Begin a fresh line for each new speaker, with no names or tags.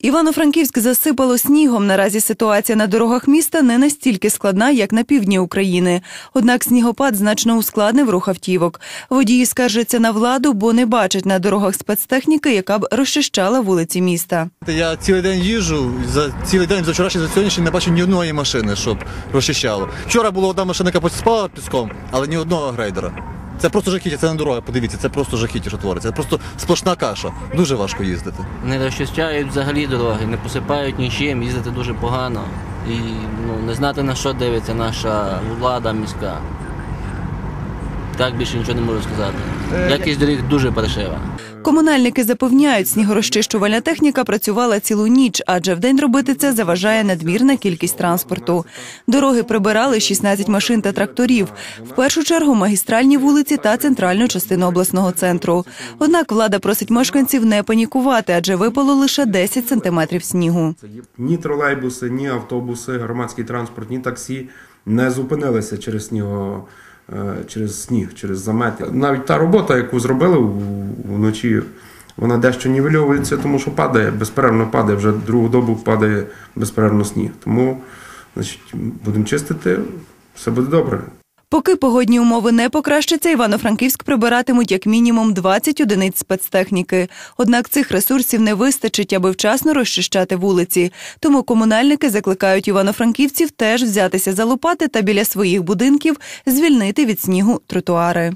Івано-Франківськ засипало снігом. Наразі ситуація на дорогах міста не настільки складна, як на півдні України. Однак снігопад значно ускладнив рух автівок. Водії скаржаться на владу, бо не бачать на дорогах спецтехніки, яка б розчищала вулиці міста.
Я цілий день їжджу, за цілий день за вчорашній, за сьогоднішній не бачу ні одної машини, щоб розчищало. Вчора була одна машина, яка спала піском, але ні одного грейдера. Це просто жахіття, це не дорога, подивіться, це просто жахіття, що твориться. Це просто сплошна каша. Дуже важко їздити.
Не розчищають взагалі дороги, не посипають нічим, їздити дуже погано. І ну, не знати на що дивиться наша влада міська. Так більше нічого не можу сказати. Якість доріг дуже паршива.
Комунальники запевняють, снігорозчищувальна техніка працювала цілу ніч, адже вдень робити це заважає надмірна кількість транспорту. Дороги прибирали 16 машин та тракторів. В першу чергу магістральні вулиці та центральну частину обласного центру. Однак влада просить мешканців не панікувати, адже випало лише 10 сантиметрів снігу.
Ні тролейбуси, ні автобуси, громадський транспорт, ні таксі не зупинилися через сніго, е, через сніг, через замети. Навіть та робота, яку зробили вночі, вона дещо нівельовується, тому що падає, безперервно падає, вже другу добу падає безперервно сніг. Тому значить, будемо чистити, все буде добре.
Поки погодні умови не покращаться, Івано-Франківськ прибиратимуть як мінімум 20 одиниць спецтехніки. Однак цих ресурсів не вистачить, аби вчасно розчищати вулиці. Тому комунальники закликають івано-франківців теж взятися за лопати та біля своїх будинків звільнити від снігу тротуари.